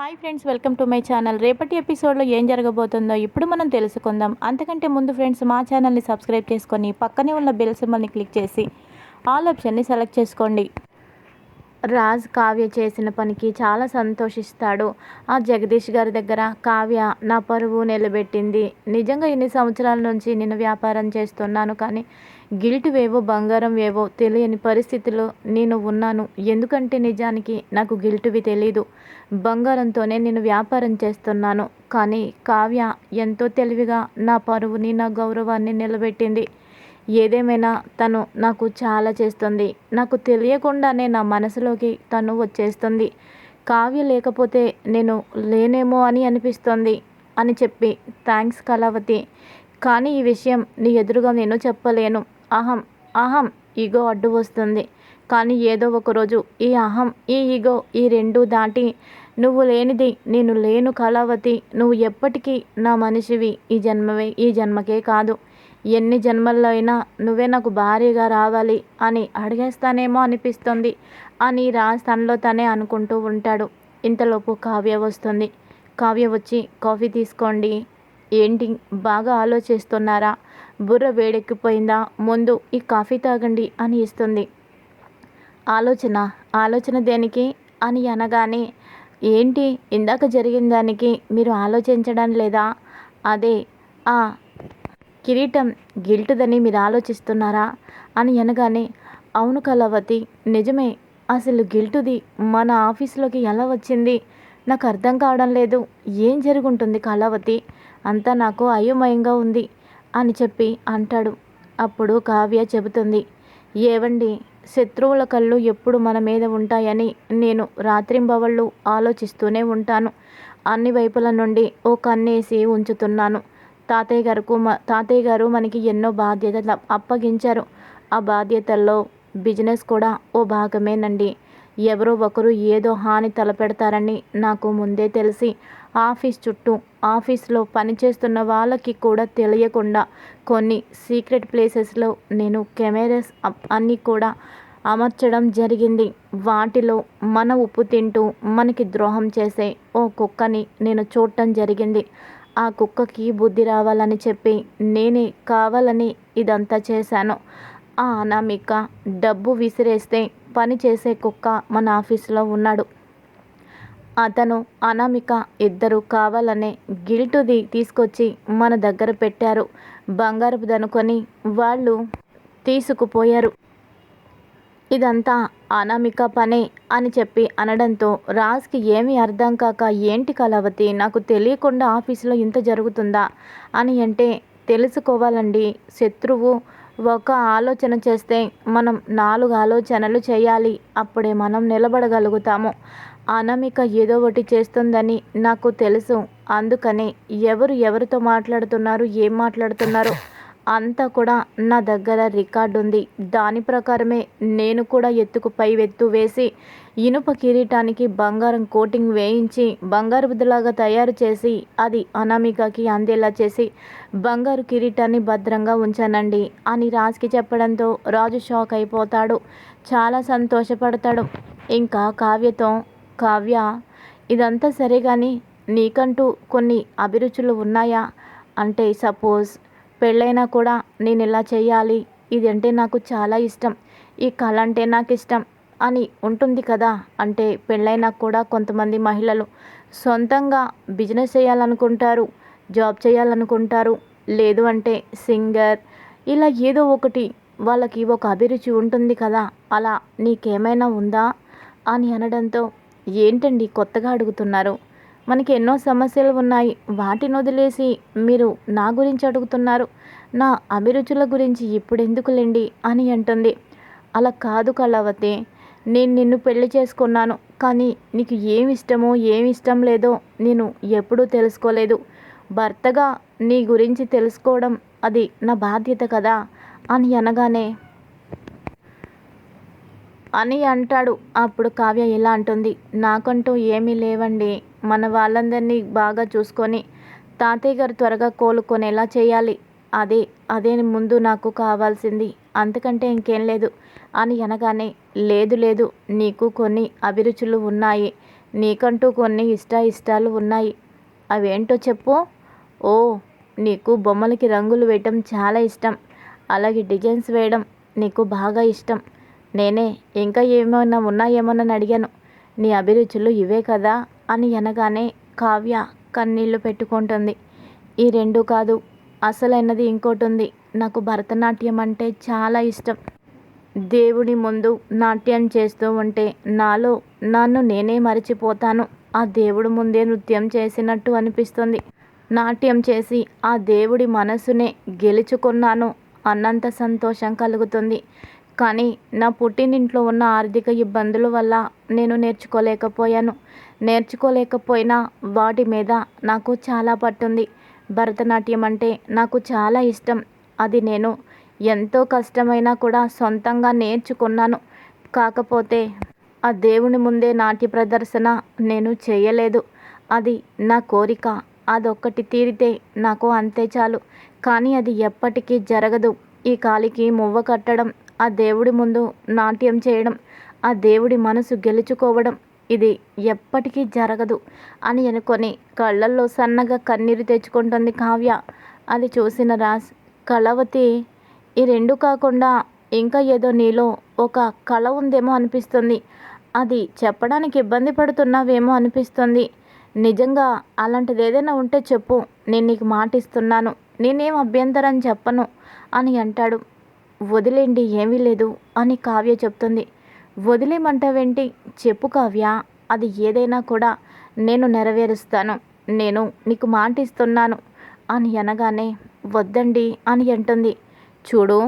Hi friends welcome to my channel. రేపటి ఎపిసోడ్లో ఏం జరగబోతుందో ఇప్పుడు మనం తెలుసుకుందాం. అంతకంటే ముందు ఫ్రెండ్స్ మా ఛానల్ని సబ్స్క్రైబ్ చేసుకొని పక్కనే ఉన్న బెల్ సింబల్ని క్లిక్ చేసి ఆల్ ఆప్షన్ని సెలెక్ట్ చేసుకోండి. రాజ్ కావ్య చేసిన పనికి చాలా సంతోషిస్తాడు. ఆ జగదీష్ గారి దగ్గర కావ్య నా పరువు నిలబెట్టింది. నిజంగా ఇన్ని సంవత్సరాల నుంచి నేను వ్యాపారం చేస్తున్నాను కానీ గిల్ట్ వేవో బంగారం వేవో తెలియని పరిస్థితిలో నేను ఉన్నాను. ఎందుకంటే నిజానికి నాకు గిల్టువి తెలీదు. బంగారంతోనే నేను వ్యాపారం చేస్తున్నాను. కానీ కావ్య ఎంతో తెలివిగా నా పరువుని నా గౌరవాన్ని నిలబెట్టింది. ఏదేమైనా తను నాకు చాలా చేస్తుంది. నాకు తెలియకుండానే నా మనసులోకి తను వచ్చేస్తుంది. కావ్య లేకపోతే నేను లేనేమో అని అనిపిస్తుంది అని చెప్పి థ్యాంక్స్ కళావతి. కానీ ఈ విషయం నీ ఎదురుగా నేను చెప్పలేను. అహం అహం ఈగో అడ్డు వస్తుంది. కానీ ఏదో ఒకరోజు ఈ అహం ఈ ఈగో ఈ రెండు దాటి నువ్వు లేనిది నేను లేను కళావతి నువ్వు ఎప్పటికీ నా మనిషివి ఈ జన్మవే ఈ జన్మకే కాదు. ఎన్ని జన్మల్లో అయినా నువ్వే నాకు భారీగా రావాలి అని అడిగేస్తానేమో అనిపిస్తుంది. అని రాజ్ తనలో తనే అనుకుంటూ ఉంటాడు. ఇంతలోపు కావ్య వస్తుంది. కావ్య వచ్చి కాఫీ తీసుకోండి. ఏంటి? బాగా ఆలోచిస్తున్నారా? బుర్ర వేడెక్కిపోయిందా? ముందు ఈ కాఫీ తాగండి అని ఇస్తుంది. ఆలోచన ఆలోచన దేనికి? అని అనగానే ఏంటి? ఇందాక జరిగిన దానికి మీరు ఆలోచించడం లేదా? అదే ఆ కిరీటం గిల్టుదని మీరు ఆలోచిస్తున్నారా? అని అనగానే అవును కళావతి నిజమే. అసలు గిల్టుది మన ఆఫీస్లోకి ఎలా వచ్చింది? నాకు అర్థం కావడం లేదు. ఏం జరుగుంటుంది కళావతి? అంతా నాకు అయోమయంగా ఉంది. అని చెప్పి అంటాడు. అప్పుడు కావ్య చెబుతుంది ఏవండి శత్రువుల కళ్ళు ఎప్పుడు మన మీద ఉంటాయని నేను రాత్రింబవళ్ళు ఆలోచిస్తూనే ఉంటాను. అన్ని వైపుల నుండి ఓ కన్నేసి ఉంచుతున్నాను. తాతయ్య గారుకు తాతయ్య గారు మనకి ఎన్నో బాధ్యతలు అప్పగించారు. ఆ బాధ్యతల్లో బిజినెస్ కూడా ఓ భాగమేనండి. ఎవరో ఒకరు ఏదో హాని తలపెడతారని నాకు ముందే తెలిసి ఆఫీస్ చుట్టూ ఆఫీస్లో పనిచేస్తున్న వాళ్ళకి కూడా తెలియకుండా కొన్ని సీక్రెట్ ప్లేసెస్లో నేను కెమెరాస్ అన్నీ కూడా అమర్చడం జరిగింది. వాటిలో మన ఉప్పు తింటూ మనకి ద్రోహం చేసే ఓ కుక్కని నేను చూడటం జరిగింది. ఆ కుక్కకి బుద్ధి రావాలని చెప్పి నేనే కావాలని ఇదంతా చేశాను. ఆ అనామిక డబ్బు విసిరేస్తే పని చేసే కుక్క మన ఆఫీస్లో ఉన్నాడు. అతను అనామిక ఇద్దరు కావాలనే గిల్టుది తీసుకొచ్చి మన దగ్గర పెట్టారు. బంగారపు దనుకొని వాళ్ళు తీసుకుపోయారు. ఇదంతా అనామిక పనే అని చెప్పి అనడంతో రాజ్కి ఏమీ అర్థం కాక ఏంటి కళావతి నాకు తెలియకుండా ఆఫీసులో ఇంత జరుగుతుందా అని అంటే తెలుసుకోవాలండి. శత్రువు ఒక ఆలోచన చేస్తే మనం నాలుగు ఆలోచనలు చేయాలి. అప్పుడే మనం నిలబడగలుగుతాము. అనామిక ఏదో ఒకటి చేస్తుందని నాకు తెలుసు. అందుకనే ఎవరు ఎవరితో మాట్లాడుతున్నారు ఏం మాట్లాడుతున్నారు అంతా కూడా నా దగ్గర రికార్డు ఉంది. దాని ప్రకారమే నేను కూడా ఎత్తుకు పై వెత్తు వేసి ఇనుప కిరీటానికి బంగారం కోటింగ్ వేయించి బంగారు బుద్ధలాగా తయారు చేసి అది అనామికకి అందేలా చేసి బంగారు కిరీటాన్ని భద్రంగా ఉంచానండి అని రాజుకి చెప్పడంతో రాజు షాక్ అయిపోతాడు. చాలా సంతోషపడతాడు. ఇంకా కావ్యతో కావ్య ఇదంతా సరే కానీ నీకంటూ కొన్ని అభిరుచులు ఉన్నాయా? అంటే సపోజ్ పెళ్ళైనా కూడా నేను ఇలా చేయాలి ఇది అంటే నాకు చాలా ఇష్టం ఈ కళ అంటే నాకు ఇష్టం అని ఉంటుంది కదా? అంటే పెళ్ళైనా కూడా కొంతమంది మహిళలు సొంతంగా బిజినెస్ చేయాలనుకుంటారు జాబ్ చేయాలనుకుంటారు లేదు అంటే సింగర్ ఇలా ఏదో ఒకటి వాళ్ళకి ఒక అభిరుచి ఉంటుంది కదా? అలా నీకేమైనా ఉందా? అని అనడంతో ఏంటండి కొత్తగా అడుగుతున్నారు? మనకి ఎన్నో సమస్యలు ఉన్నాయి. వాటిని వదిలేసి మీరు నా గురించి అడుగుతున్నారు. నా అభిరుచుల గురించి ఇప్పుడు ఎందుకులేండి అని అంటుంది. అలా కాదు కళావతి. నేను నిన్ను పెళ్ళి చేసుకున్నాను. కానీ నీకు ఏమి ఇష్టమో ఏమి ఇష్టం లేదో నేను ఎప్పుడూ తెలుసుకోలేదు. భర్తగా నీ గురించి తెలుసుకోవడం అది నా బాధ్యత కదా? అని అనగానే అని అంటాడు. అప్పుడు కావ్య ఇలా అంటుంది. నాకంటూ ఏమీ లేవండి. మన వాళ్ళందరినీ బాగా చూసుకొని తాతయ్య గారు త్వరగా కోలుకొనేలా చేయాలి. అదే అదే ముందు నాకు కావాల్సింది. అంతకంటే ఇంకేం లేదు అని అనగానే లేదు లేదు. నీకు కొన్ని అభిరుచులు ఉన్నాయి. నీకంటూ కొన్ని ఇష్ట ఇష్టాలు ఉన్నాయి. అవేంటో చెప్పు. ఓ నీకు బొమ్మలకి రంగులు వేయటం చాలా ఇష్టం. అలాగే డిజైన్స్ వేయడం నీకు బాగా ఇష్టం. నేనే ఇంకా ఏమైనా ఉన్నాయేమోనని అడిగాను. నీ అభిరుచులు ఇవే కదా? అని అనగానే కావ్య కన్నీళ్ళు పెట్టుకుంటుంది. ఈ రెండు కాదు అసలైనది ఇంకోటి ఉంది నాకు భరతనాట్యం అంటే చాలా ఇష్టం. దేవుడి ముందు నాట్యం చేస్తూ ఉంటే నాలో నన్ను నేనే మరిచిపోతాను. ఆ దేవుడు ముందే నృత్యం చేసినట్టు అనిపిస్తుంది. నాట్యం చేసి ఆ దేవుడి మనసునే గెలుచుకున్నాను అన్నంత సంతోషం కలుగుతుంది. కానీ నా పుట్టినింట్లో ఉన్న ఆర్థిక ఇబ్బందుల వల్ల నేను నేర్చుకోలేకపోయాను. నేర్చుకోలేకపోయినా వాటి మీద నాకు చాలా పట్టుంది. భరతనాట్యం అంటే నాకు చాలా ఇష్టం. అది నేను ఎంతో కష్టమైనా కూడా సొంతంగా నేర్చుకున్నాను. కాకపోతే ఆ దేవుని ముందే నాట్య ప్రదర్శన నేను చేయలేదు. అది నా కోరిక. అదొక్కటి తీరితే నాకు అంతే చాలు. కానీ అది ఎప్పటికీ జరగదు. ఈ కాలికి మువ్వ కట్టడం ఆ దేవుడి ముందు నాట్యం చేయడం ఆ దేవుడి మనసు గెలుచుకోవడం ఇది ఎప్పటికీ జరగదు అని అనుకొని కళ్ళల్లో సన్నగా కన్నీరు తెచ్చుకుంటుంది కావ్య. అది చూసిన రాజ్ కళవతి ఈ రెండు కాకుండా ఇంకా ఏదో నీలో ఒక కళ ఉందేమో అనిపిస్తుంది. అది చెప్పడానికి ఇబ్బంది పడుతున్నావేమో అనిపిస్తుంది. నిజంగా అలాంటిది ఏదైనా ఉంటే చెప్పు నేను నీకు మాటిస్తున్నాను నేనేం అభ్యంతరం చెప్పను అని అంటాడు. వదిలేండి ఏమీ లేదు అని కావ్య చెప్తుంది. వదిలేమంటావేంటి? చెప్పు కావ్య అది ఏదైనా కూడా నేను నెరవేరుస్తాను. నేను నీకు మాటిస్తున్నాను అని అనగానే వద్దండి అని అంటుంది. చూడు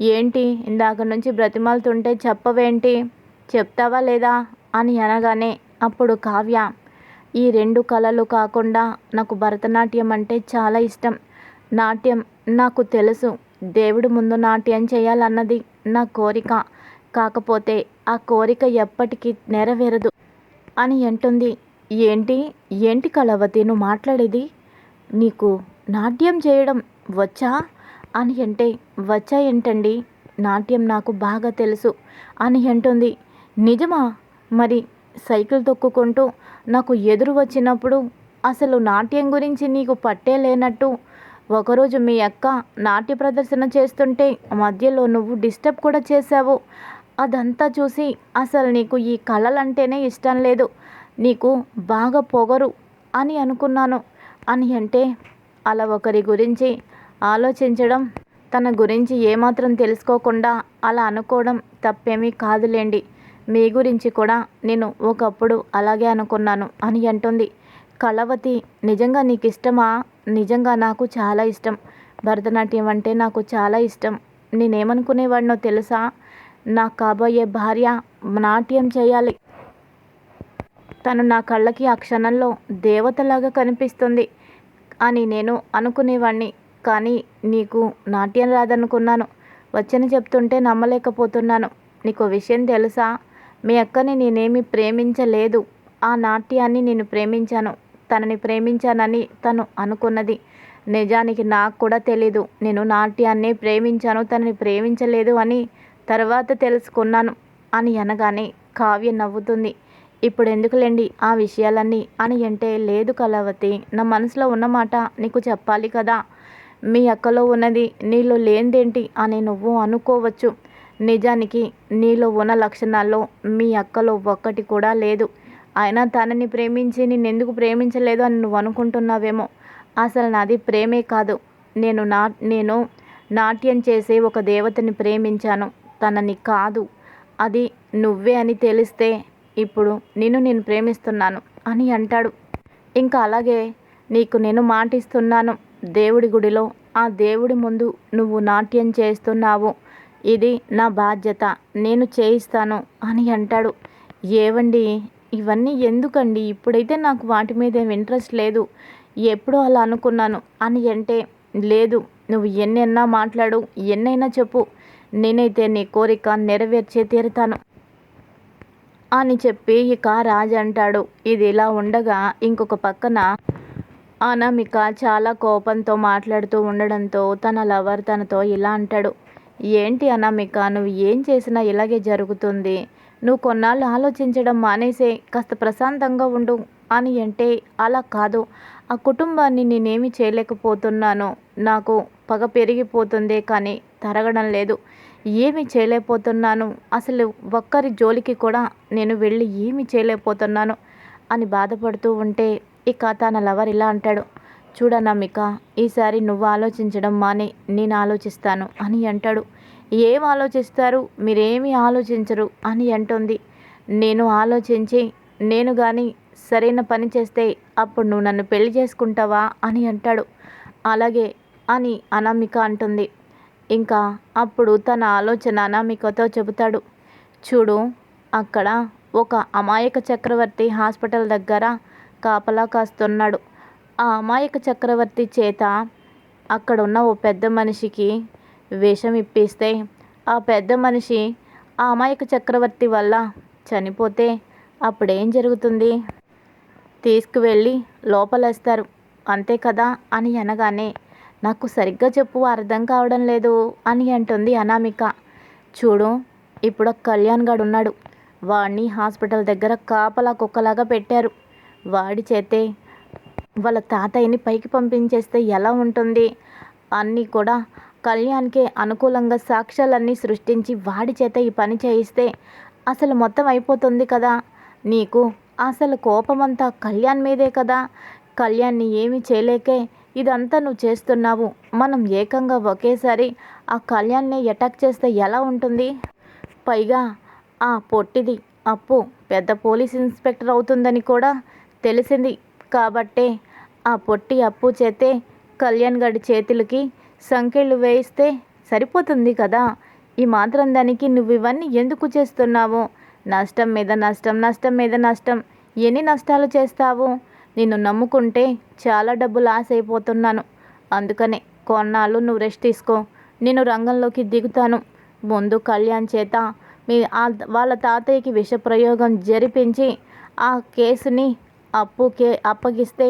ఏంటి ఇందాక నుంచి బ్రతిమాలుతుంటే చెప్పవేంటి? చెప్తావా లేదా? అని అనగానే అప్పుడు కావ్య ఈ రెండు కళలు కాకుండా నాకు భరతనాట్యం అంటే చాలా ఇష్టం. నాట్యం నాకు తెలుసు. దేవుడి ముందు నాట్యం చేయాలన్నది నా కోరిక. కాకపోతే ఆ కోరిక ఎప్పటికీ నెరవేరదు అని అంటుంది. ఏంటి? ఏంటి కళవతి? నువ్వు మాట్లాడేది? నీకు నాట్యం చేయడం వచ్చా? అని అంటే వచ్చా ఏంటండి? నాట్యం నాకు బాగా తెలుసు అని అంటుంది. నిజమా? మరి సైకిల్ తొక్కుకుంటూ నాకు ఎదురు వచ్చినప్పుడు అసలు నాట్యం గురించి నీకు పట్టే లేనట్టు ఒకరోజు మీ అక్క నాట్య ప్రదర్శన చేస్తుంటే మధ్యలో నువ్వు డిస్టర్బ్ కూడా చేశావు. అదంతా చూసి అసలు నీకు ఈ కళలంటేనే ఇష్టం లేదు. నీకు బాగా పొగరు అని అనుకున్నాను. అని అంటే అలా ఒకరి గురించి ఆలోచించడం తన గురించి ఏమాత్రం తెలుసుకోకుండా అలా అనుకోవడం తప్పేమీ కాదులేండి. మీ గురించి కూడా నేను ఒకప్పుడు అలాగే అనుకున్నాను అని అంటుంది. కళవతి నిజంగా నీకు ఇష్టమా నిజంగా నాకు చాలా ఇష్టం. భరతనాట్యం అంటే నాకు చాలా ఇష్టం. నేనేమనుకునేవాడినో తెలుసా? నాకు కాబోయే భార్య నాట్యం చేయాలి. తను నా కళ్ళకి ఆ క్షణంలో దేవతలాగా కనిపిస్తుంది అని నేను అనుకునేవాడిని కానీ నీకు నాట్యం రాదనుకున్నాను. వచ్చని చెప్తుంటే నమ్మలేకపోతున్నాను. నీకు విషయం తెలుసా? మీ అక్కని నేనేమి ప్రేమించలేదు. ఆ నాట్యాన్ని నేను ప్రేమించాను. తనని ప్రేమించానని తను అనుకున్నది. నిజానికి నాకు కూడా తెలీదు. నేను నాట్యాన్ని ప్రేమించాను తనని ప్రేమించలేదు అని తర్వాత తెలుసుకున్నాను అని అనగానే కావ్య నవ్వుతుంది. ఇప్పుడు ఎందుకులేండి ఆ విషయాలన్నీ అని అంటే లేదు కళావతి నా మనసులో ఉన్నమాట నీకు చెప్పాలి కదా. మీ అక్కలో ఉన్నది నీలో లేనిదేంటి అని నువ్వు అనుకోవచ్చు. నిజానికి నీలో ఉన్న లక్షణాల్లో మీ అక్కలో ఒక్కటి కూడా లేదు. అయినా తనని ప్రేమించి ఎందుకు ప్రేమించలేదు అని నువ్వు అనుకుంటున్నావేమో. అసలు నాది ప్రేమే కాదు. నేను నా నేను నాట్యం చేసే ఒక దేవతని ప్రేమించాను. తనని కాదు. అది నువ్వే అని తెలిస్తే ఇప్పుడు నిన్ను నేను ప్రేమిస్తున్నాను అని అంటాడు. ఇంకా అలాగే నీకు నేను మాటిస్తున్నాను. దేవుడి గుడిలో ఆ దేవుడి ముందు నువ్వు నాట్యం చేస్తున్నావు. ఇది నా బాధ్యత. నేను చేయిస్తాను అని అంటాడు. ఏవండి ఇవన్నీ ఎందుకండి? ఇప్పుడైతే నాకు వాటి మీద ఏం ఇంట్రెస్ట్ లేదు. ఎప్పుడో అలా అనుకున్నాను. అని అంటే లేదు నువ్వు ఎన్నైనా మాట్లాడు ఎన్నైనా చెప్పు. నేనైతే నీ కోరిక నెరవేర్చే తీరుతాను. అని చెప్పి ఇక రాజు అంటాడు. ఇది ఇలా ఉండగా ఇంకొక పక్కన అనామిక చాలా కోపంతో మాట్లాడుతూ ఉండడంతో తన లవర్ తనతో ఇలా అంటాడు. ఏంటి అనామిక నువ్వు ఏం చేసినా ఇలాగే జరుగుతుంది. నువ్వు కొన్నాళ్ళు ఆలోచించడం మానేసే కాస్త ప్రశాంతంగా ఉండు అని అంటే అలా కాదు. ఆ కుటుంబాన్ని నేనేమి చేయలేకపోతున్నాను. నాకు పగ పెరిగిపోతుందే కానీ తరగడం లేదు. ఏమి చేయలేకపోతున్నాను. అసలు ఒక్కరి జోలికి కూడా నేను వెళ్ళి ఏమి చేయలేకపోతున్నాను అని బాధపడుతూ ఉంటే ఇక తన లవర్ ఇలా అంటాడు. చూడనమ్మిక ఈసారి నువ్వు ఆలోచించడం మానే నేను ఆలోచిస్తాను అని అంటాడు. ఏం ఆలోచిస్తారు? మీరేమీ ఆలోచించరు అని అంటుంది. నేను ఆలోచించి నేను కానీ సరైన పని చేస్తే అప్పుడు నువ్వు నన్ను పెళ్ళి చేసుకుంటావా అని అంటాడు. అలాగే అని అనామిక అంటుంది. ఇంకా అప్పుడు తన ఆలోచన అనామికతో చెబుతాడు. చూడు అక్కడ ఒక అమాయక చక్రవర్తి హాస్పిటల్ దగ్గర కాపలా కాస్తున్నాడు. ఆ అమాయక చక్రవర్తి చేత అక్కడ ఉన్న ఓ పెద్ద మనిషికి విషం ఇప్పిస్తే ఆ పెద్ద మనిషి ఆ అమాయక చక్రవర్తి వల్ల చనిపోతే అప్పుడేం జరుగుతుంది? తీసుకువెళ్ళి లోపలేస్తారు. అంతే కదా అని అనగానే నాకు సరిగ్గా చెప్పు అర్థం కావడం లేదు అని అంటుంది అనామిక. చూడు ఇప్పుడు కళ్యాణ్ గడు ఉన్నాడు వాడిని హాస్పిటల్ దగ్గర కాపలా కుక్కలాగా పెట్టారు. వాడి చేతే వాళ్ళ తాతయ్యని పైకి పంపించేస్తే ఎలా ఉంటుంది? అన్నీ కూడా కళ్యాణ్కే అనుకూలంగా సాక్ష్యాలన్నీ సృష్టించి వాడి చేత ఈ పని చేయిస్తే అసలు మొత్తం అయిపోతుంది కదా. నీకు అసలు కోపమంతా కళ్యాణ్ మీదే కదా. కళ్యాణ్ని ఏమీ చేయలేకే ఇదంతా నువ్వు చేస్తున్నావు. మనం ఏకంగా ఒకేసారి ఆ కళ్యాణ్ని అటాక్ చేస్తే ఎలా ఉంటుంది? పైగా ఆ పొట్టిది అప్పు పెద్ద పోలీస్ ఇన్స్పెక్టర్ అవుతుందని కూడా తెలిసింది కాబట్టే ఆ పొట్టి అప్పు చేతే కళ్యాణ్ గడి చేతులకి సంకెళ్ళు వేయిస్తే సరిపోతుంది కదా? ఈ మాత్రం దానికి నువ్వు ఇవన్నీ ఎందుకు చేస్తున్నావు? నష్టం మీద నష్టం నష్టం మీద నష్టం. ఎన్ని నష్టాలు చేస్తావు? నిన్ను నమ్ముకుంటే చాలా డబ్బు లాస్ అయిపోతున్నాను. అందుకనే కొన్నాళ్ళు నువ్వు రెస్ట్ తీసుకో. నేను రంగంలోకి దిగుతాను. ముందు కళ్యాణ్ చేత మీ వాళ్ళ తాతయ్యకి విషప్రయోగం జరిపించి ఆ కేసుని అప్పుకే అప్పగిస్తే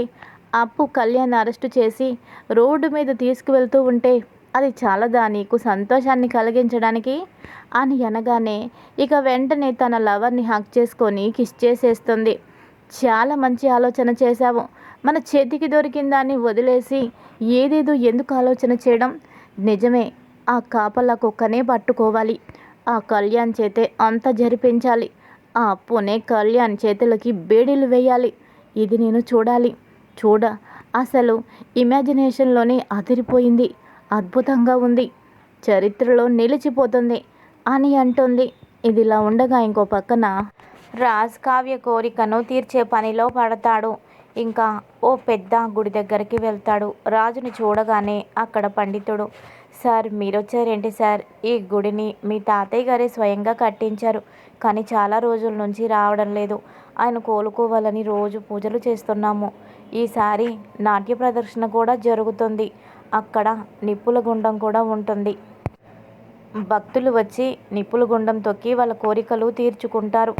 అప్పు కళ్యాణ్ అరెస్టు చేసి రోడ్డు మీద తీసుకువెళ్తూ ఉంటే అది చాలదా నీకు సంతోషాన్ని కలిగించడానికి? అని అనగానే ఇక వెంటనే తన లవర్ని హక్ చేసుకొని కిస్ చేసేస్తుంది. చాలా మంచి ఆలోచన చేశావు. మన చేతికి దొరికిన దాన్ని వదిలేసి ఏదేదో ఎందుకు ఆలోచన చేయడం? నిజమే ఆ కాపలా కుక్కనే పట్టుకోవాలి. ఆ కళ్యాణ్ చేతే అంత జరిపించాలి. ఆ అప్పునే కళ్యాణ్ చేతులకి బేడీలు వేయాలి. ఇది నేను చూడాలి. చూడ అసలు ఇమాజినేషన్లోనే అదిరిపోయింది. అద్భుతంగా ఉంది. చరిత్రలో నిలిచిపోతుంది అని అంటుంది. ఇదిలా ఉండగా ఇంకో పక్కన రాజ్ కావ్య కోరికను తీర్చే పనిలో పడతాడు. ఇంకా ఓ పెద్ద గుడి దగ్గరికి వెళ్తాడు. రాజుని చూడగానే అక్కడ పండితుడు సార్ మీరొచ్చారేంటి సార్? ఈ గుడిని మీ తాతయ్య గారే స్వయంగా కట్టించారు. కానీ చాలా రోజుల నుంచి రావడం లేదు. ఆయన కోలుకోవాలని రోజు పూజలు చేస్తున్నాము. ఈసారి నాట్య ప్రదర్శన కూడా జరుగుతుంది. అక్కడ నిప్పుల గుండం కూడా ఉంటుంది. భక్తులు వచ్చి నిప్పుల గుండం తొక్కి వాళ్ళ కోరికలు తీర్చుకుంటారు.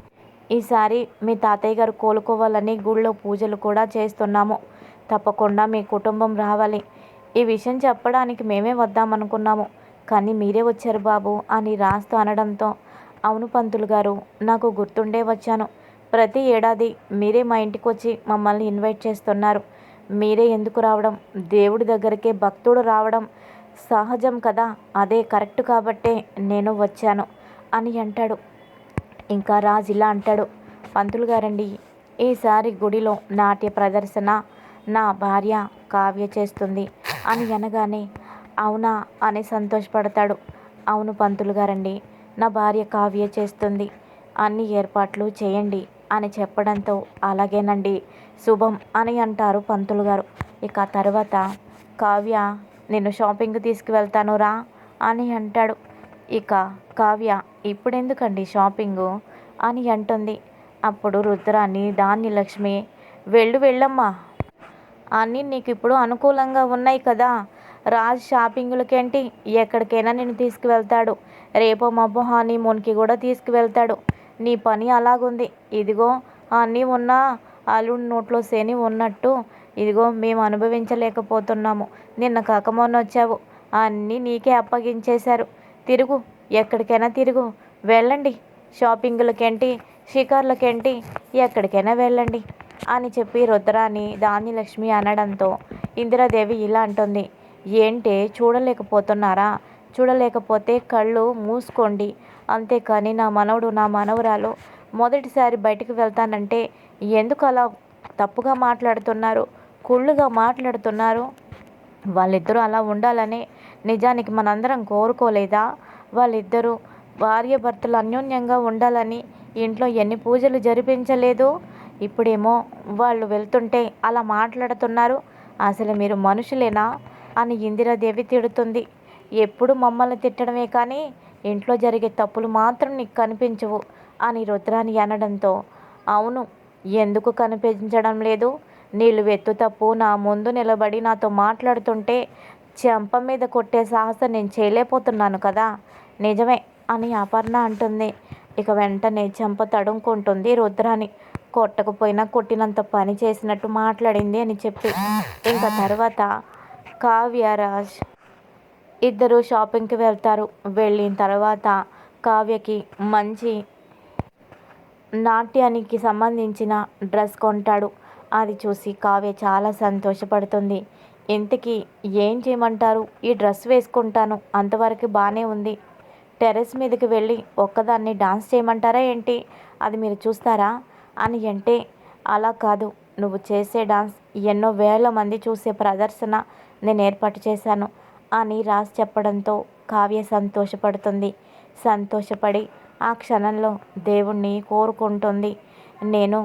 ఈసారి మీ తాతయ్య గారు కోలుకోవాలని గుళ్ళో పూజలు కూడా చేస్తున్నాము. తప్పకుండా మీ కుటుంబం రావాలి. ఈ విషయం చెప్పడానికి మేమే వద్దామనుకున్నాము. కానీ మీరే వచ్చారు బాబు అని రాస్తూ అనడంతో అవును పంతులు గారు నాకు గుర్తుండే వచ్చాను. ప్రతి ఏడాది మీరే మా ఇంటికి వచ్చి మమ్మల్ని ఇన్వైట్ చేస్తున్నారు. మీరే ఎందుకు రావడం? దేవుడి దగ్గరికే భక్తుడు రావడం సహజం కదా? అదే కరెక్ట్ కాబట్టే నేను వచ్చాను అని అంటాడు. ఇంకా రాజు ఇలా అంటాడు. పంతులు గారండి ఈసారి గుడిలో నాట్య ప్రదర్శన నా భార్య కావ్య చేస్తుంది అని అనగానే అవునా అని సంతోషపడతాడు. అవును పంతులు గారండి నా భార్య కావ్య చేస్తుంది. అన్ని ఏర్పాట్లు చేయండి. అని చెప్పడంతో అలాగేనండి శుభం అని అంటారు పంతులు గారు. ఇక తర్వాత కావ్య నేను షాపింగ్ తీసుకువెళ్తాను రా అని అంటాడు. ఇక కావ్య ఇప్పుడెందుకండి షాపింగు అని అంటుంది. అప్పుడు రుద్రాన్ని దాన్ని లక్ష్మి వెళ్ళు వెళ్ళమ్మా. అన్నీ నీకు ఇప్పుడు అనుకూలంగా ఉన్నాయి కదా. రాజ్ షాపింగులకేంటి? ఎక్కడికైనా నేను తీసుకువెళ్తాడు. రేపో మబ్బో హనీమూన్కి కూడా తీసుకువెళ్తాడు. నీ పని అలాగుంది. ఇదిగో అన్నీ ఉన్నా అల్లుడి నోట్లో శని ఉన్నట్టు ఇదిగో మేము అనుభవించలేకపోతున్నాము. నిన్న కాకమొన్న వచ్చావు అన్నీ నీకే అప్పగించేశారు. తిరుగు ఎక్కడికైనా తిరుగు. వెళ్ళండి. షాపింగ్లకేంటి షికార్లకేంటి ఎక్కడికైనా వెళ్ళండి అని చెప్పి రుద్రాని ధాన్యలక్ష్మి అనడంతో ఇందిరాదేవి ఇలా అంటుంది. ఏంటే చూడలేకపోతున్నారా? చూడలేకపోతే కళ్ళు మూసుకోండి. అంతేకాని నా మనవడు నా మనవరాలు మొదటిసారి బయటికి వెళ్తానంటే ఎందుకు అలా తప్పుగా మాట్లాడుతున్నారు? కుళ్ళుగా మాట్లాడుతున్నారు? వాళ్ళిద్దరూ అలా ఉండాలని నిజానికి మనందరం కోరుకోలేదా? వాళ్ళిద్దరూ భార్య భర్తలు అన్యోన్యంగా ఉండాలని ఇంట్లో ఎన్ని పూజలు జరిపించలేదు? ఇప్పుడేమో వాళ్ళు వెళ్తుంటే అలా మాట్లాడుతున్నారు. అసలు మీరు మనుషులేనా? అని ఇందిరాదేవి తిడుతుంది. ఎప్పుడు మమ్మల్ని తిట్టడమే కానీ ఇంట్లో జరిగే తప్పులు మాత్రం నీకు కనిపించవు అని రుద్రాని అనడంతో అవును ఎందుకు కనిపించడం లేదు? నీళ్ళు వెత్తు తప్పు నా ముందు నిలబడి నాతో మాట్లాడుతుంటే చెంప మీద కొట్టే సాహసం నేను చేయలేకపోతున్నాను కదా? నిజమే అని అపర్ణ అంటుంది. ఇక వెంటనే చెంప తడుముకుంటుంది రుద్రాని. కొట్టకపోయినా కొట్టినంత పని చేసినట్టు మాట్లాడింది అని చెప్పి. ఇంకా తర్వాత కావ్యరాజ్ ఇద్దరు షాపింగ్కి వెళ్తారు. వెళ్ళిన తర్వాత కావ్యకి మంచి నాట్యానికి సంబంధించిన డ్రెస్ కొంటాడు. అది చూసి కావ్య చాలా సంతోషపడుతుంది. ఇంతకీ ఏం చేయమంటారు? ఈ డ్రెస్ వేసుకుంటాను. అంతవరకు బాగానే ఉంది. టెర్రస్ మీదకి వెళ్ళి ఒక్కదాన్ని డాన్స్ చేయమంటారా ఏంటి? అది మీరు చూస్తారా? అని అంటే అలా కాదు. నువ్వు చేసే డాన్స్ ఎన్నో వేల మంది చూసే ప్రదర్శన నేను ఏర్పాటు చేశాను. అని రాసి చెప్పడంతో కావ్య సంతోషపడుతుంది. సంతోషపడి ఆ క్షణంలో దేవుణ్ణి కోరుకుంటుంది. నేను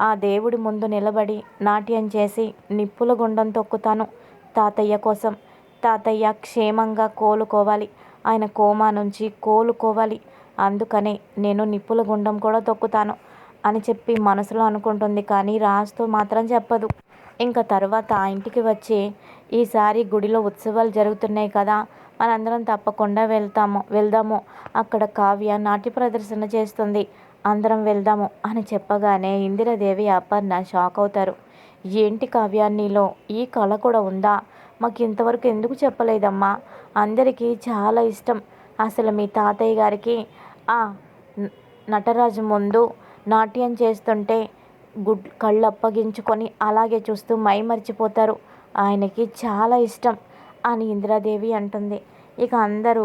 ఆ దేవుడి ముందు నిలబడి నాట్యం చేసి నిప్పుల గుండం తొక్కుతాను. తాతయ్య కోసం తాతయ్య క్షేమంగా కోలుకోవాలి. ఆయన కోమా నుంచి కోలుకోవాలి. అందుకనే నేను నిప్పుల గుండం కూడా తొక్కుతాను అని చెప్పి మనసులో అనుకుంటుంది కానీ రాజుతో మాత్రం చెప్పదు. ఇంకా తర్వాత ఆ ఇంటికి వచ్చి ఈసారి గుడిలో ఉత్సవాలు జరుగుతున్నాయి కదా మనందరం తప్పకుండా వెళ్తాము వెళ్దాము. అక్కడ కావ్య నాట్య ప్రదర్శన చేస్తుంది. అందరం వెళ్దాము అని చెప్పగానే ఇందిరాదేవి అపర్ణ షాక్ అవుతారు. ఏంటి కావ్య నీలో ఈ కళ కూడా ఉందా? మాకు ఇంతవరకు ఎందుకు చెప్పలేదమ్మా? అందరికీ చాలా ఇష్టం. అసలు మీ తాతయ్య గారికి ఆ నటరాజు ముందు నాట్యం చేస్తుంటే గుడ్ కళ్ళు అప్పగించుకొని అలాగే చూస్తూ మై మర్చిపోతారు ఆయనకి చాలా ఇష్టం అని ఇందిరాదేవి అంటుంది. ఇక అందరూ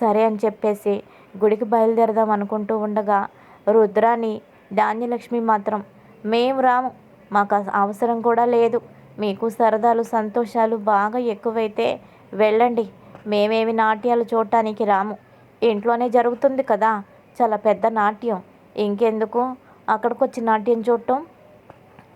సరే అని చెప్పేసి గుడికి బయలుదేరదాం అనుకుంటూ ఉండగా రుద్రాని ధాన్యలక్ష్మి మాత్రం మేము రాము మాకు అవసరం కూడా లేదు. మీకు సరదాలు సంతోషాలు బాగా ఎక్కువైతే వెళ్ళండి. మేమేమి నాట్యాలు చూడటానికి రాము. ఇంట్లోనే జరుగుతుంది కదా చాలా పెద్ద నాట్యం. ఇంకెందుకు అక్కడికి వచ్చి నాట్యం చూడటం?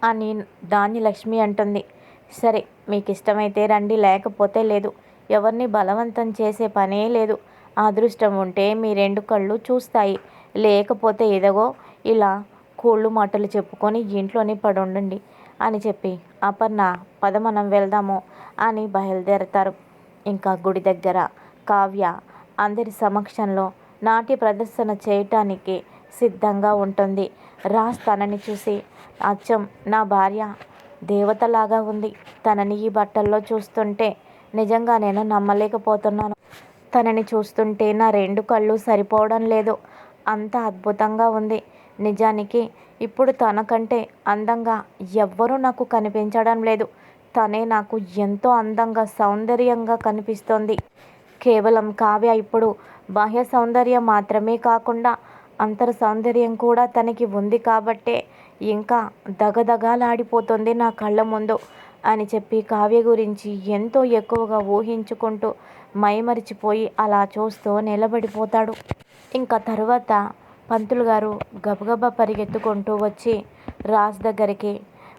అని ధాన్యలక్ష్మి అంటుంది. సరే మీకు ఇష్టమైతే రండి లేకపోతే లేదు. ఎవరిని బలవంతం చేసే పనే లేదు. అదృష్టం ఉంటే మీ రెండు కళ్ళు చూస్తాయి. లేకపోతే ఎదగో ఇలా కోళ్ళు మాటలు చెప్పుకొని ఇంట్లోనే పడుండండి అని చెప్పి అపర్ణ పద మనం వెళ్దాము అని బయలుదేరతారు. ఇంకా గుడి దగ్గర కావ్య అందరి సమక్షంలో నాట్య ప్రదర్శన చేయటానికి సిద్ధంగా ఉంటుంది. రాజ్ తనని చూసి అచ్చం నా భార్య దేవతలాగా ఉంది. తనని ఈ బట్టల్లో చూస్తుంటే నిజంగా నేను నమ్మలేకపోతున్నాను. తనని చూస్తుంటే నా రెండు కళ్ళు సరిపోవడం లేదు. అంత అద్భుతంగా ఉంది. నిజానికి ఇప్పుడు తనకంటే అందంగా ఎవ్వరూ నాకు కనిపించడం లేదు. తనే నాకు ఎంతో అందంగా సౌందర్యంగా కనిపిస్తోంది. కేవలం కావ్య ఇప్పుడు బాహ్య సౌందర్యం మాత్రమే కాకుండా అంతర సౌందర్యం కూడా తనకి ఉంది కాబట్టే ఇంకా దగదగాలాడిపోతుంది నా కళ్ళ ముందు అని చెప్పి కావ్య గురించి ఎంతో ఎక్కువగా ఊహించుకుంటూ మైమరిచిపోయి అలా చూస్తూ నిలబడిపోతాడు. ఇంకా తర్వాత పంతులు గారు గబగబా పరిగెత్తుకుంటూ వచ్చి రాజ్ దగ్గరికి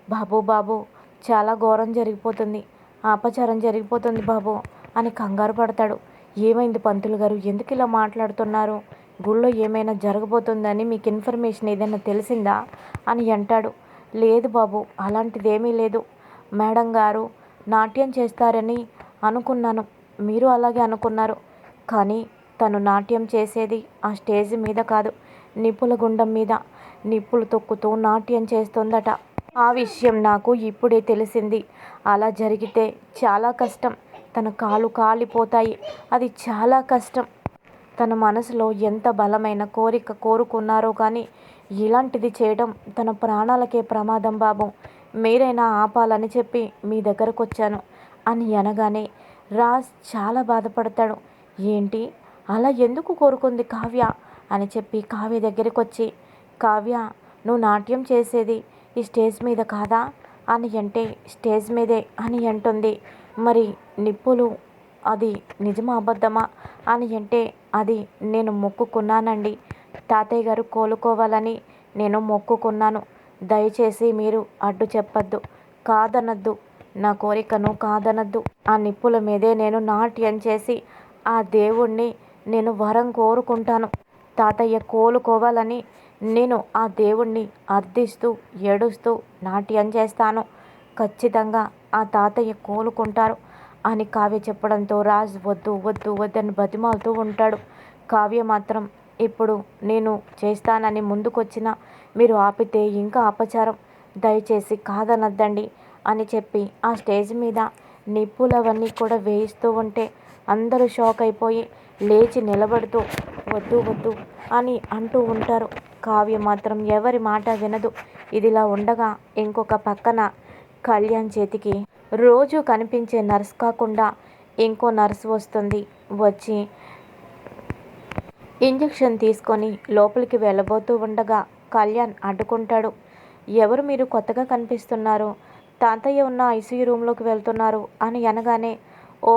బాబు బాబు చాలా ఘోరం జరిగిపోతుంది అపచారం జరిగిపోతుంది బాబు అని కంగారు పడతాడు. ఏమైంది పంతులు గారు? ఎందుకు ఇలా మాట్లాడుతున్నారు? గుళ్ళో ఏమైనా జరగబోతుందని మీకు ఇన్ఫర్మేషన్ ఏదైనా తెలిసిందా? అని అంటాడు. లేదు బాబు అలాంటిదేమీ లేదు. మేడం గారు నాట్యం చేస్తారని అనుకున్నాను. మీరు అలాగే అనుకున్నారు. కానీ తను నాట్యం చేసేది ఆ స్టేజ్ మీద కాదు నిప్పుల గుండం మీద. నిప్పులు తొక్కుతూ నాట్యం చేస్తుందట. ఆ విషయం నాకు ఇప్పుడే తెలిసింది. అలా జరిగితే చాలా కష్టం. తన కాలు కాలిపోతాయి. అది చాలా కష్టం. తన మనసులో ఎంత బలమైన కోరిక కోరుకున్నారో కానీ ఇలాంటిది చేయడం తన ప్రాణాలకే ప్రమాదం బాబు. మీరైనా ఆపాలని చెప్పి మీ దగ్గరకు వచ్చాను అని అనగానే రాజ్ చాలా బాధపడతాడు. ఏంటి? అలా ఎందుకు కోరుకుంది కావ్య? అని చెప్పి కావ్య దగ్గరికి వచ్చి కావ్య నువ్వు నాట్యం చేసేది ఈ స్టేజ్ మీద కాదా? అని అంటే స్టేజ్ మీదే అని అంటుంది. మరి నిప్పులు అది నిజమా అబద్ధమా అని అంటే అది నేను మొక్కుకున్నానండి. తాతయ్య గారు కోలుకోవాలని నేను మొక్కుకున్నాను. దయచేసి మీరు అడ్డు చెప్పద్దు. కాదనద్దు. నా కోరికను కాదనద్దు. ఆ నిప్పుల మీదే నేను నాట్యం చేసి ఆ దేవుణ్ణి నేను వరం కోరుకుంటాను. తాతయ్య కోలుకోవాలని నేను ఆ దేవుణ్ణి అర్థిస్తూ ఏడుస్తూ నాట్యం చేస్తాను. ఖచ్చితంగా ఆ తాతయ్య కోలుకుంటారు. అని కావ్య చెప్పడంతో రాజ్ వద్దు వద్దు వద్దని బతిమాలుతూ ఉంటాడు. కావ్య మాత్రం ఇప్పుడు నేను చేస్తానని ముందుకొచ్చిన మీరు ఆపితే ఇంకా అపచారం. దయచేసి కాదనద్దండి అని చెప్పి ఆ స్టేజ్ మీద నిప్పులవన్నీ కూడా వేయిస్తూ ఉంటే అందరూ షాక్ అయిపోయి లేచి నిలబడుతూ వద్దు వద్దు అని అంటూ ఉంటారు. కావ్య మాత్రం ఎవరి మాట వినదు. ఇదిలా ఉండగా ఇంకొక పక్కన కళ్యాణ్ చేతికి రోజు కనిపించే నర్స్ కాకుండా ఇంకో నర్స్ వస్తుంది. వచ్చి ఇంజెక్షన్ తీసుకొని లోపలికి వెళ్ళబోతూ ఉండగా కళ్యాణ్ అడ్డుకుంటాడు. ఎవరు మీరు కొత్తగా కనిపిస్తున్నారు? తాతయ్య ఉన్న ఐసీయూ రూమ్లోకి వెళ్తున్నారు అని అనగానే ఓ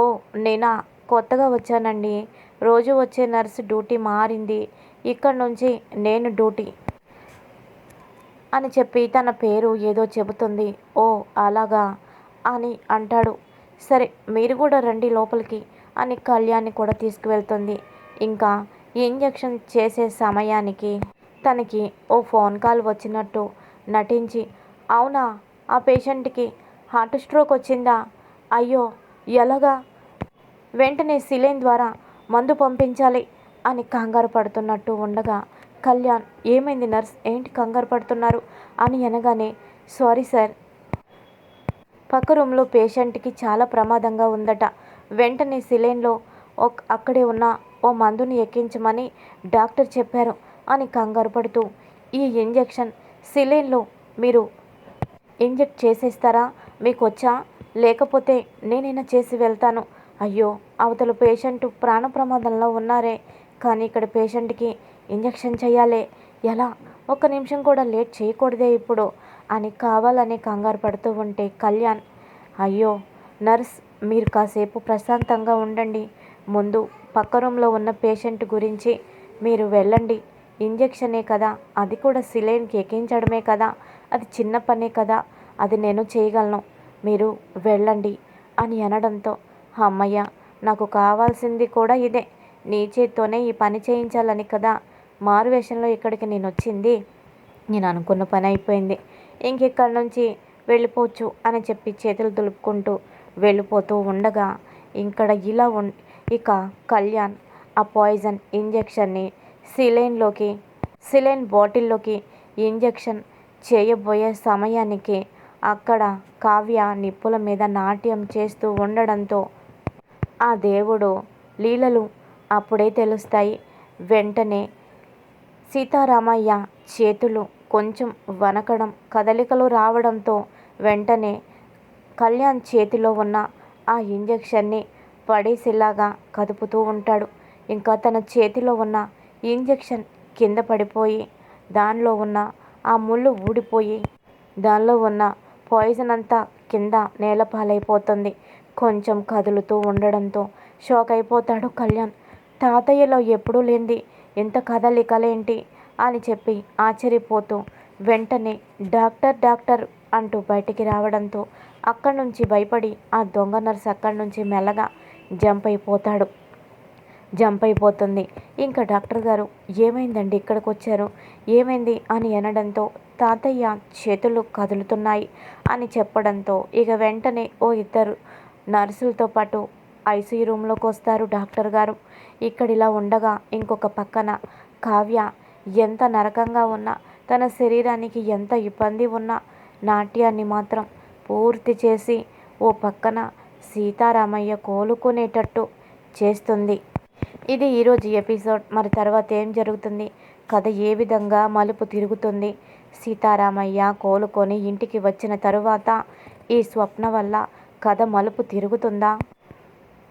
నేనా? కొత్తగా వచ్చానండి. రోజు వచ్చే నర్స్ డ్యూటీ మారింది. ఇక్కడ నుంచి నేను డ్యూటీ అని చెప్పి తన పేరు ఏదో చెబుతుంది. ఓ అలాగా. అని అంటాడు. సరే మీరు కూడా రండి లోపలికి అని కళ్యాణ్ని కూడా తీసుకువెళ్తుంది. ఇంకా ఇంజెక్షన్ చేసే సమయానికి తనకి ఓ ఫోన్ కాల్ వచ్చినట్టు నటించి అవునా ఆ పేషెంట్కి హార్ట్ స్ట్రోక్ వచ్చిందా? అయ్యో ఎలాగా? వెంటనే సిలైన్ ద్వారా మందు పంపించాలి అని కంగారు పడుతున్నట్టు ఉండగా కళ్యాణ్ ఏమైంది నర్స్? ఏంటి కంగారు పడుతున్నారు? అని అనగానే సారీ సార్ పక్క రూమ్లో పేషెంట్కి చాలా ప్రమాదంగా ఉందట. వెంటనే సిలైన్లో ఒక అక్కడే ఉన్న ఓ మందుని ఎక్కించమని డాక్టర్ చెప్పారు అని కంగారు పడుతూ ఈ ఇంజెక్షన్ సిలైన్లో మీరు ఇంజెక్ట్ చేసేస్తారా? మీకు వచ్చా లేకపోతే నేనైనా చేసి వెళ్తాను. అయ్యో అవతల పేషెంట్ ప్రాణ ప్రమాదంలో ఉన్నారే. కానీ ఇక్కడ పేషెంట్కి ఇంజెక్షన్ చేయాలి. ఎలా? ఒక్క నిమిషం కూడా లేట్ చేయకూడదే ఇప్పుడు. అని కావాలనే కంగారు పడుతూ ఉంటే కళ్యాణ్ అయ్యో నర్స్ మీరు కాసేపు ప్రశాంతంగా ఉండండి. ముందు పక్క రూమ్లో ఉన్న పేషెంట్ గురించి మీరు వెళ్ళండి. ఇంజెక్షనే కదా అది కూడా సిలైన్కి ఎక్కించడమే కదా అది చిన్న పనే కదా అది నేను చేయగలను. మీరు వెళ్ళండి అని అనడంతో అమ్మయ్య నాకు కావాల్సింది కూడా ఇదే. నీ చేత్తోనే ఈ పని చేయించాలని కదా మారువేషంలో ఇక్కడికి నేను వచ్చింది. నేను అనుకున్న పని అయిపోయింది. ఇంకెక్కడి నుంచి వెళ్ళిపోవచ్చు అని చెప్పి చేతులు దులుపుకుంటూ వెళ్ళిపోతూ ఉండగా ఇక్కడ ఇలా ఉం ఇక కళ్యాణ్ ఆ పాయిజన్ ఇంజెక్షన్ని సిలైన్లోకి సిలైన్ బాటిల్లోకి ఇంజెక్షన్ చేయబోయే సమయానికి అక్కడ కావ్య నిప్పుల మీద నాట్యం చేస్తూ ఉండడంతో ఆ దేవుడు లీలలు అప్పుడే తెలుస్తాయి. వెంటనే సీతారామయ్య చేతులు కొంచెం వనకడం కదలికలు రావడంతో వెంటనే కళ్యాణ్ చేతిలో ఉన్న ఆ ఇంజెక్షన్ని పడేసేలాగా కదుపుతూ ఉంటాడు. ఇంకా తన చేతిలో ఉన్న ఇంజెక్షన్ కింద పడిపోయి దానిలో ఉన్న ఆ ముళ్ళు ఊడిపోయి దానిలో ఉన్న పాయిజన్ అంతా కింద నేలపాలైపోతుంది కొంచెం కదులుతూ ఉండడంతో షాక్ అయిపోతాడు కళ్యాణ్. తాతయ్యలో ఎప్పుడూ లేనిది ఇంత కదలికలేంటి? అని చెప్పి ఆశ్చర్యపోతూ వెంటనే డాక్టర్ డాక్టర్ అంటూ బయటికి రావడంతో అక్కడి నుంచి భయపడి ఆ దొంగ నర్స్ అక్కడి నుంచి మెల్లగా జంప్ అయిపోతాడు. జంప్ అయిపోతుంది. ఇంకా డాక్టర్ గారు ఏమైందండి ఇక్కడికి వచ్చారు? ఏమైంది? అని అనడంతో తాతయ్య చేతులు కదులుతున్నాయి అని చెప్పడంతో ఇక వెంటనే ఓ ఇద్దరు నర్సులతో పాటు ఐసీయూ రూమ్లోకి వస్తారు డాక్టర్ గారు. ఇక్కడ ఇలా ఉండగా ఇంకొక పక్కన కావ్య ఎంత నరకంగా ఉన్నా తన శరీరానికి ఎంత ఇబ్బంది ఉన్నా నాట్యాన్ని మాత్రం పూర్తి చేసి ఓ పక్కన సీతారామయ్య కోలుకునేటట్టు చేస్తుంది. ఇది ఈరోజు ఎపిసోడ్. మరి తర్వాత ఏం జరుగుతుంది? కథ ఏ విధంగా మలుపు తిరుగుతుంది? సీతారామయ్య కోలుకొని ఇంటికి వచ్చిన తరువాత ఈ స్వప్న వల్ల కథ మలుపు తిరుగుతుందా?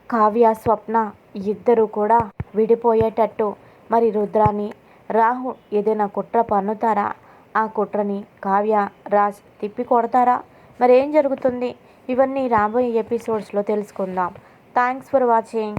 కావ్య స్వప్న ఇద్దరు కూడా విడిపోయేటట్టు. మరి రుద్రాని రాహు ఏదైనా కుట్ర పన్నుతారా? ఆ కుట్రని కావ్య రాజ్ తిప్పి కొడతారా మరి ఏం జరుగుతుంది? ఇవన్నీ రాబోయే ఎపిసోడ్స్లో తెలుసుకుందాం. Thanks for watching.